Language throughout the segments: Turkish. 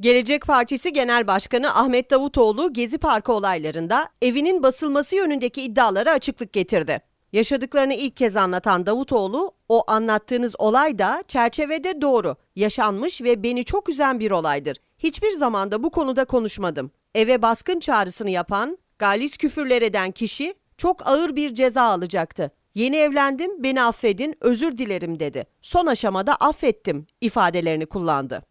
Gelecek Partisi Genel Başkanı Ahmet Davutoğlu Gezi Parkı olaylarında evinin basılması yönündeki iddialara açıklık getirdi. Yaşadıklarını ilk kez anlatan Davutoğlu, o anlattığınız olay da çerçevede doğru, yaşanmış ve beni çok üzen bir olaydır. Hiçbir zamanda bu konuda konuşmadım. Eve baskın çağrısını yapan, galis küfürler eden kişi çok ağır bir ceza alacaktı. Yeni evlendim, beni affedin, özür dilerim dedi. Son aşamada affettim ifadelerini kullandı.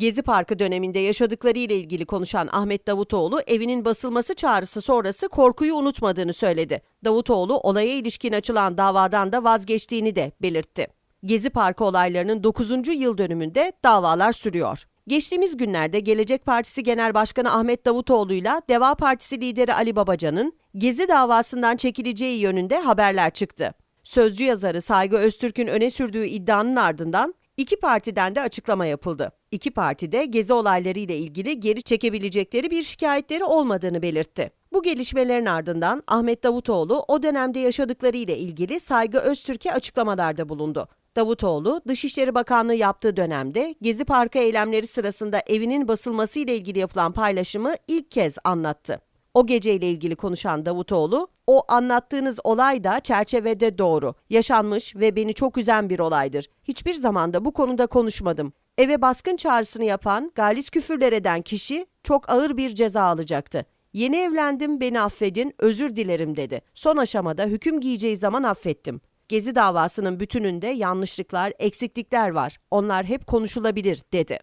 Gezi Parkı döneminde yaşadıkları ile ilgili konuşan Ahmet Davutoğlu evinin basılması çağrısı sonrası korkuyu unutmadığını söyledi. Davutoğlu olaya ilişkin açılan davadan da vazgeçtiğini de belirtti. Gezi Parkı olaylarının 9. yıl dönümünde davalar sürüyor. Geçtiğimiz günlerde Gelecek Partisi Genel Başkanı Ahmet Davutoğlu ile Deva Partisi lideri Ali Babacan'ın Gezi davasından çekileceği yönünde haberler çıktı. Sözcü yazarı Saygı Öztürk'ün öne sürdüğü iddianın ardından İki partiden de açıklama yapıldı. İki parti de gezi olayları ile ilgili geri çekebilecekleri bir şikayetleri olmadığını belirtti. Bu gelişmelerin ardından Ahmet Davutoğlu o dönemde yaşadıkları ile ilgili Saygı Öztürk'e açıklamalarda bulundu. Davutoğlu, Dışişleri Bakanlığı yaptığı dönemde Gezi Parkı eylemleri sırasında evinin basılması ile ilgili yapılan paylaşımı ilk kez anlattı. O geceyle ilgili konuşan Davutoğlu, o anlattığınız olay da çerçevede doğru, yaşanmış ve beni çok üzen bir olaydır. Hiçbir zamanda bu konuda konuşmadım. Eve baskın çağrısını yapan, galis küfürler eden kişi çok ağır bir ceza alacaktı. Yeni evlendim, beni affedin, özür dilerim dedi. Son aşamada hüküm giyeceği zaman affettim. Gezi davasının bütününde yanlışlıklar, eksiklikler var. Onlar hep konuşulabilir, dedi.